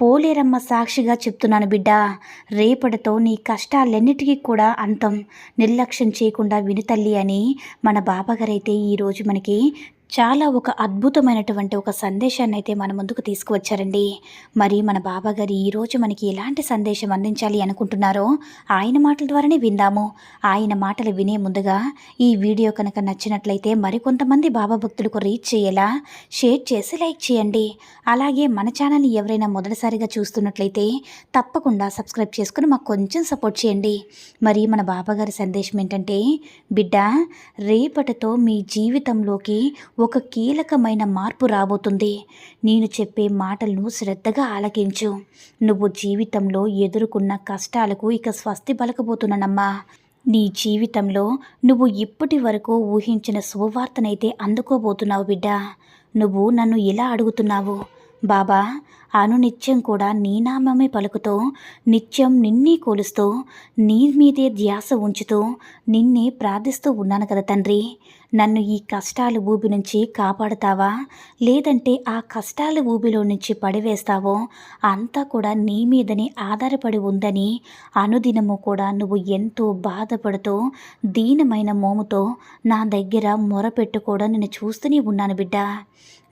పోలేరమ్మ సాక్షిగా చెప్తున్నాను బిడ్డ. రేపటితో నీ కష్టాలన్నిటికీ కూడా అంతం. నిర్లక్ష్యం చేయకుండా వినుతల్లి అని మన బాబాగారైతే ఈరోజు మనకి చాలా ఒక అద్భుతమైనటువంటి ఒక సందేశాన్ని అయితే మన ముందుకు తీసుకువచ్చారండి. మరి మన బాబాగారు ఈరోజు మనకి ఎలాంటి సందేశం అందించాలి అనుకుంటున్నారో ఆయన మాటల ద్వారానే విందాము. ఆయన మాటలు వినే ముందుగా ఈ వీడియో కనుక నచ్చినట్లయితే మరికొంతమంది బాబా భక్తులకు రీచ్ చేయేలా షేర్ చేసి లైక్ చేయండి. అలాగే మన ఛానల్ని ఎవరైనా మొదటిసారిగా చూస్తున్నట్లయితే తప్పకుండా సబ్స్క్రైబ్ చేసుకుని మాకు కొంచెం సపోర్ట్ చేయండి. మరి మన బాబాగారి సందేశం ఏంటంటే బిడ్డ రేపటితో మీ జీవితంలోకి ఒక కీలకమైన మార్పు రాబోతుంది. నేను చెప్పే మాటలను శ్రద్ధగా ఆలకించు. నువ్వు జీవితంలో ఎదుర్కొన్న కష్టాలకు ఇక స్వస్తి పలకబోతున్నానమ్మా. నీ జీవితంలో నువ్వు ఇప్పటి వరకు ఊహించిన శుభవార్తనైతే అందుకోబోతున్నావు బిడ్డ. నువ్వు నన్ను ఇలా అడుగుతున్నావు. బాబా అనునిత్యం కూడా నీ నామమే పలుకుతూ నిత్యం నిన్నే కొలుస్తూ నీ మీదే ధ్యాస ఉంచుతూ నిన్నే ప్రార్థిస్తూ ఉన్నాను కదా తండ్రి. నన్ను ఈ కష్టాల ఊబి నుంచి కాపాడుతావా? లేదంటే ఆ కష్టాల ఊబిలో నుంచి పడివేస్తావో? అంతా కూడా నీ మీదనే ఆధారపడి ఉందని అనుదినము కూడా నువ్వు ఎంతో బాధపడుతూ దీనమైన మోముతో నా దగ్గర మొరపెట్టు కూడా నేను చూస్తూనే ఉన్నాను బిడ్డ.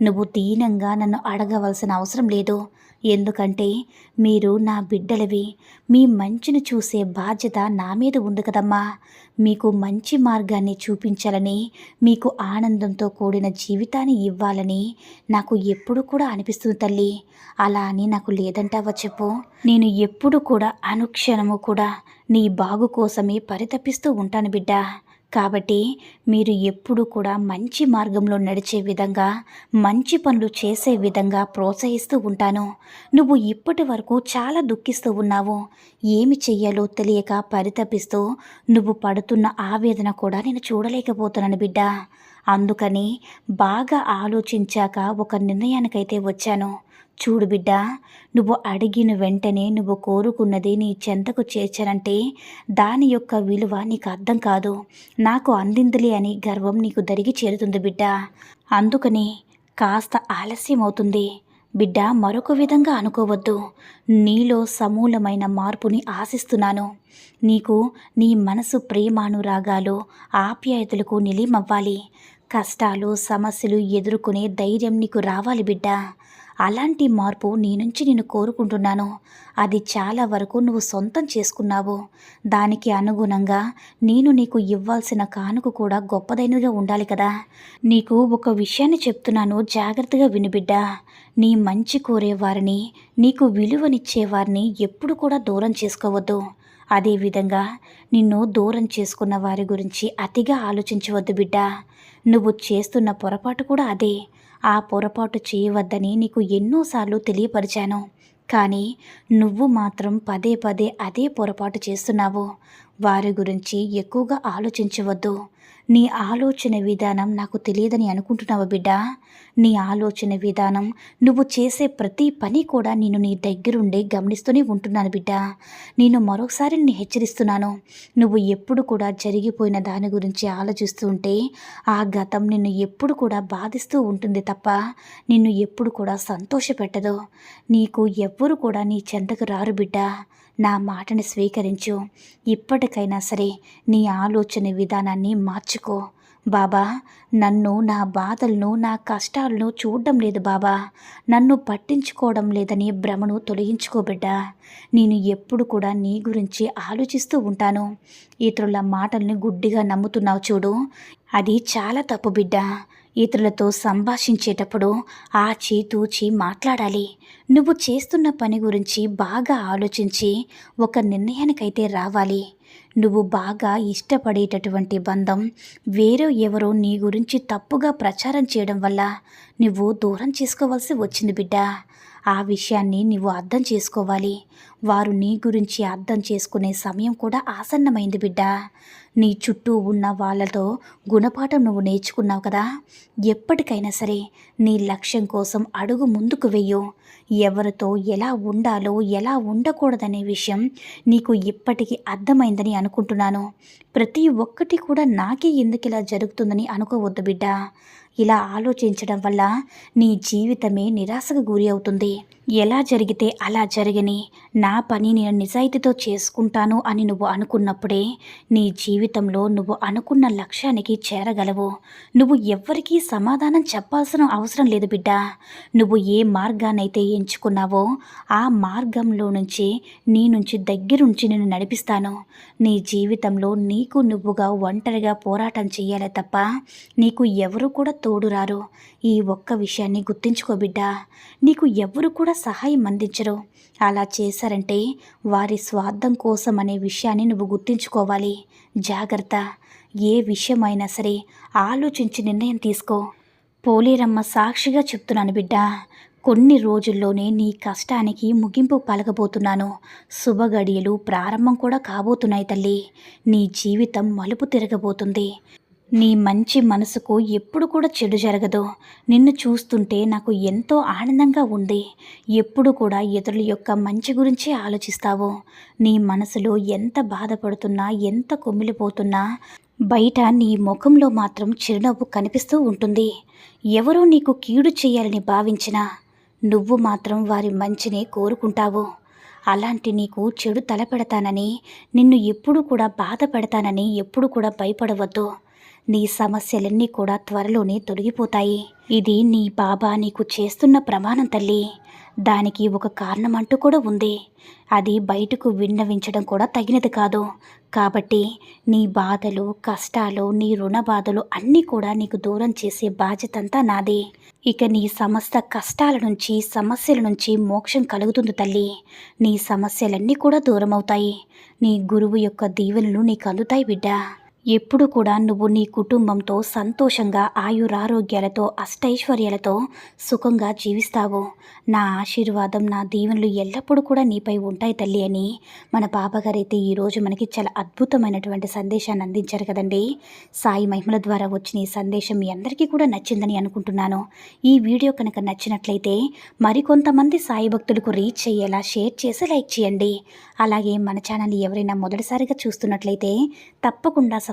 నువ్వు దీనంగా నన్ను అడగవలసిన అవసరం లేదు. ఎందుకంటే మీరు నా బిడ్డలవి. మీ మంచిని చూసే బాధ్యత నా మీద ఉంది కదమ్మా. మీకు మంచి మార్గాన్ని చూపించాలని మీకు ఆనందంతో కూడిన జీవితాన్ని ఇవ్వాలని నాకు ఎప్పుడు కూడా అనిపిస్తుంది తల్లి. అలా అని నాకు లేదంటావా చెప్పు. నేను ఎప్పుడు కూడా అనుక్షణము కూడా నీ బాగు కోసమే పరితపిస్తూ ఉంటాను బిడ్డ. కాబట్టి మీరు ఎప్పుడు కూడా మంచి మార్గంలో నడిచే విధంగా మంచి పనులు చేసే విధంగా ప్రోత్సహిస్తూ ఉంటాను. నువ్వు ఇప్పటి వరకు చాలా దుఃఖిస్తూ ఉన్నావు. ఏమి చెయ్యాలో తెలియక పరితపిస్తూ నువ్వు పడుతున్న ఆవేదన కూడా నేను చూడలేకపోతున్నాను బిడ్డ. అందుకని బాగా ఆలోచించాక ఒక నిర్ణయానికైతే వచ్చాను. చూడు బిడ్డ నువ్వు అడిగిన వెంటనే నువ్వు కోరుకున్నది నీ చెంతకు చేర్చనంటే దాని యొక్క విలువ నీకు అర్థం కాదు. నాకు అందిందిలే అని గర్వం నీకు దరిగి చేరుతుంది బిడ్డ. అందుకని కాస్త ఆలస్యం అవుతుంది. బిడ్డ మరొక విధంగా అనుకోవద్దు. నీలో సమూలమైన మార్పుని ఆశిస్తున్నాను. నీకు నీ మనసు ప్రేమానురాగాలు ఆప్యాయతలకు నిలిమవ్వాలి. కష్టాలు సమస్యలు ఎదుర్కొనే ధైర్యం నీకు రావాలి బిడ్డ. అలాంటి మార్పు నీ నుంచి నేను కోరుకుంటున్నాను. అది చాలా వరకు నువ్వు సొంతం చేసుకున్నావు. దానికి అనుగుణంగా నేను నీకు ఇవ్వాల్సిన కానుక కూడా గొప్పదైనగా ఉండాలి కదా. నీకు ఒక విషయాన్ని చెప్తున్నాను జాగ్రత్తగా వినిబిడ్డా నీ మంచి కోరేవారిని నీకు విలువనిచ్చేవారిని ఎప్పుడు కూడా దూరం చేసుకోవద్దు. అదేవిధంగా నిన్ను దూరం చేసుకున్న వారి గురించి అతిగా ఆలోచించవద్దు బిడ్డ. నువ్వు చేస్తున్న పొరపాటు కూడా అదే. ఆ పొరపాటు చేయవద్దని నీకు ఎన్నోసార్లు తెలియపరిచాను. కానీ నువ్వు మాత్రం పదే పదే అదే పొరపాటు చేస్తున్నావు. వారి గురించి ఎక్కువగా ఆలోచించవద్దు. నీ ఆలోచన విధానం నాకు తెలియదని అనుకుంటున్నావు బిడ్డ? నీ ఆలోచన విధానం నువ్వు చేసే ప్రతి పని కూడా నేను నీ దగ్గరుండి గమనిస్తూనే ఉంటున్నాను బిడ్డ. నేను మరొకసారి నిన్ను హెచ్చరిస్తున్నాను. నువ్వు ఎప్పుడు కూడా జరిగిపోయిన దాని గురించి ఆలోచిస్తూ ఉంటే ఆ గతం నిన్ను ఎప్పుడు కూడా బాధిస్తూ ఉంటుంది తప్ప నిన్ను ఎప్పుడు కూడా సంతోషపెట్టదు. నీకు ఎవ్వరు కూడా నీ చెంతకు రారు బిడ్డ. నా మాటను స్వీకరించు. ఇప్పటికైనా సరే నీ ఆలోచన విధానాన్ని మార్చుకో బాబా నన్ను నా బాధలను నా కష్టాలను చూడడం లేదు బాబా. నన్ను పట్టించుకోవడం లేదని భ్రమను తొలగించుకోబిడ్డా నేను ఎప్పుడు కూడా నీ గురించి ఆలోచిస్తూ ఉంటాను. ఇతరుల మాటల్ని గుడ్డిగా నమ్ముతున్నావు చూడు. అది చాలా తప్పు బిడ్డ. ఇతరులతో సంభాషించేటప్పుడు ఆచి తూచి మాట్లాడాలి. నువ్వు చేస్తున్న పని గురించి బాగా ఆలోచించి ఒక నిర్ణయానికైతే రావాలి. నువ్వు బాగా ఇష్టపడేటటువంటి బంధం వేరే ఎవరో నీ గురించి తప్పుగా ప్రచారం చేయడం వల్ల నువ్వు దూరం చేసుకోవాల్సి వచ్చింది బిడ్డ. ఆ విషయాన్ని నువ్వు అర్థం చేసుకోవాలి. వారు నీ గురించి అర్థం చేసుకునే సమయం కూడా ఆసన్నమైంది బిడ్డ. నీ చుట్టూ ఉన్న వాళ్ళతో గుణపాఠం నువ్వు నేర్చుకున్నావు కదా? ఎప్పటికైనా సరే నీ లక్ష్యం కోసం అడుగు ముందుకు వెయ్యు. ఎవరితో ఎలా ఉండాలో ఎలా ఉండకూడదనే విషయం నీకు ఇప్పటికీ అర్థమైందని అనుకుంటున్నాను. ప్రతి ఒక్కటి కూడా నాకే ఎందుకు ఇలా జరుగుతుందని అనుకోవద్దు బిడ్డ. ఇలా ఆలోచించడం వల్ల నీ జీవితమే నిరాశకు గురి అవుతుంది. ఎలా జరిగితే అలా జరగని నా పని నేను నిజాయితీతో చేసుకుంటాను అని నువ్వు అనుకున్నప్పుడే నీ జీవితంలో నువ్వు అనుకున్న లక్ష్యానికి చేరగలవు. నువ్వు ఎవ్వరికీ సమాధానం చెప్పాల్సిన అవసరం లేదు బిడ్డ. నువ్వు ఏ మార్గాన్నైతే ఎంచుకున్నావో ఆ మార్గంలో నుంచి నీ నుంచి దగ్గరుంచి నేను నడిపిస్తాను. నీ జీవితంలో నీకు నువ్వుగా ఒంటరిగా పోరాటం చేయాలి తప్ప నీకు ఎవరు కూడా తోడురారు. ఈ ఒక్క విషయాన్ని గుర్తించుకో బిడ్డ. నీకు ఎవరు కూడా సహాయం అందించరు. అలా చేశారంటే వారి స్వార్థం కోసం అనే విషయాన్ని నువ్వు గుర్తించుకోవాలి. జాగ్రత్త. ఏ విషయమైనా సరే ఆలోచించి నిర్ణయం తీసుకో. పోలేరమ్మ సాక్షిగా చెప్తున్నాను బిడ్డ. కొన్ని రోజుల్లోనే నీ కష్టానికి ముగింపు పలకబోతున్నాను. శుభగడియలు ప్రారంభం కూడా కాబోతున్నాయి తల్లి. నీ జీవితం మలుపు తిరగబోతుంది. నీ మంచి మనసుకు ఎప్పుడు కూడా చెడు జరగదు. నిన్ను చూస్తుంటే నాకు ఎంతో ఆనందంగా ఉంది. ఎప్పుడు కూడా ఇతరుల యొక్క మంచి గురించి ఆలోచిస్తావు. నీ మనసులో ఎంత బాధపడుతున్నా ఎంత కొమ్మిలిపోతున్నా బయట నీ ముఖంలో మాత్రం చిరునవ్వు కనిపిస్తూ ఉంటుంది. ఎవరో నీకు కీడు చేయాలని భావించినా నువ్వు మాత్రం వారి మంచిని కోరుకుంటావు. అలాంటి నీకు చెడు తలపెడతానని నిన్ను ఎప్పుడు కూడా బాధ పెడతానని ఎప్పుడు కూడా భయపడవద్దు. నీ సమస్యలన్నీ కూడా త్వరలోనే తొలగిపోతాయి. ఇది నీ బాబా నీకు చేస్తున్న ప్రమాణం తల్లి. దానికి ఒక కారణం అంటూ కూడా ఉంది. అది బయటకు విన్నవించడం కూడా తగినది కాదు. కాబట్టి నీ బాధలు కష్టాలు నీ రుణ బాధలు అన్నీ కూడా నీకు దూరం చేసే బాధ్యత అంతా నాది. ఇక నీ సమస్త కష్టాల నుంచి సమస్యల నుంచి మోక్షం కలుగుతుంది తల్లి. నీ సమస్యలన్నీ కూడా దూరమవుతాయి. నీ గురువు యొక్క దీవెనలు నీకు అందుతాయి బిడ్డ. ఎప్పుడు కూడా నువ్వు నీ కుటుంబంతో సంతోషంగా ఆయురారోగ్యాలతో అష్టైశ్వర్యాలతో సుఖంగా జీవిస్తావు. నా ఆశీర్వాదం నా దీవెనలు ఎల్లప్పుడూ కూడా నీపై ఉంటాయి తల్లి అని మన బాబాగారైతే ఈరోజు మనకి చాలా అద్భుతమైనటువంటి సందేశాన్ని అందించారు కదండి. సాయి మహిమల ద్వారా వచ్చిన ఈ సందేశం మీ అందరికీ కూడా నచ్చిందని అనుకుంటున్నాను. ఈ వీడియో కనుక నచ్చినట్లయితే మరికొంతమంది సాయి భక్తులకు రీచ్ అయ్యేలా షేర్ చేసి లైక్ చేయండి. అలాగే మన ఛానల్ ఎవరైనా మొదటిసారిగా చూస్తున్నట్లయితే తప్పకుండా